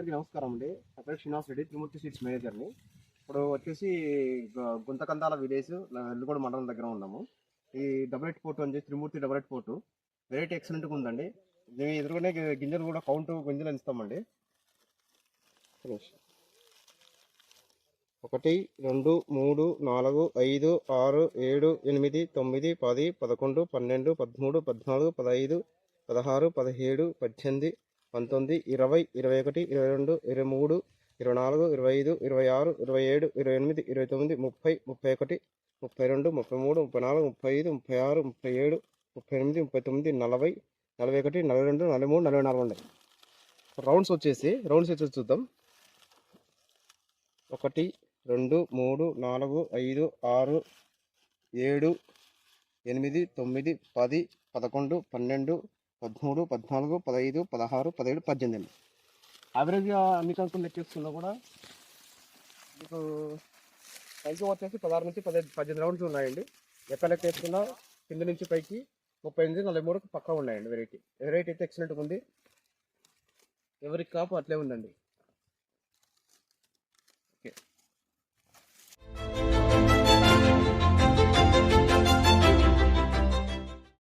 అందరికీ నమస్కారం అండి. నా పేరు శ్రీనివాస్ రెడ్డి త్రిమూర్తి సీట్స్ మేనేజర్ని. ఇప్పుడు వచ్చేసి గుంతకందాల విలేజ్ ఎల్లుగూడ మండలం దగ్గర ఉన్నాము. ఈ డబుల్ ఎయిట్ పోర్టు అని చెప్పి Trimurthi double eight four. Variety ఎక్సలెంట్గా ఉందండి. మేము ఎదురుగానే గింజలు కూడా కౌంట్ గింజలు ఇస్తామండి ఒకటి రెండు మూడు నాలుగు ఐదు ఆరు ఏడు ఎనిమిది తొమ్మిది పది పదకొండు పన్నెండు పదమూడు పద్నాలుగు పదహైదు పదహారు పదిహేడు పద్దెనిమిది పంతొమ్మిది ఇరవై ఇరవై ఒకటి ఇరవై రెండు ఇరవై మూడు ఇరవై నాలుగు ఇరవై ఐదు ఇరవై ఆరు ఇరవై ఏడు ఇరవై ఎనిమిది ఇరవై తొమ్మిది ముప్పై ముప్పై ఒకటి ముప్పై రెండు ముప్పై మూడు ముప్పై నాలుగు ముప్పై ఐదు ముప్పై ఆరు ముప్పై ఏడు ముప్పై ఎనిమిది ముప్పై తొమ్మిది నలభై నలభై ఒకటి నలభై రెండు నలభై మూడు నలభై నాలుగు ఉన్నాయి. రౌండ్స్ వచ్చేసి రౌండ్స్ వచ్చేసి చూద్దాం. ఒకటి రెండు మూడు నాలుగు ఐదు ఆరు ఏడు ఎనిమిది తొమ్మిది పది పదకొండు పన్నెండు పదమూడు పద్నాలుగు పదహైదు పదహారు పదిహేడు పద్దెనిమిది. యావరేజ్గా అన్ని కంకులు లెక్కేసుకున్నా కూడా మీకు పైకి వచ్చేసి పదహారు నుంచి పదిహేను పద్దెనిమిది రౌండ్స్ ఉన్నాయండి. ఎక్కడ లెక్క వేసుకున్నా కింద నుంచి పైకి ముప్పై ఎనిమిది నలభై మూడు పక్కా ఉన్నాయండి వెరైటీ వెరైటీ అయితే ఎక్సలెంట్గా ఉంది. ఎవరికి కాపు అట్లే ఉందండి. ఓకే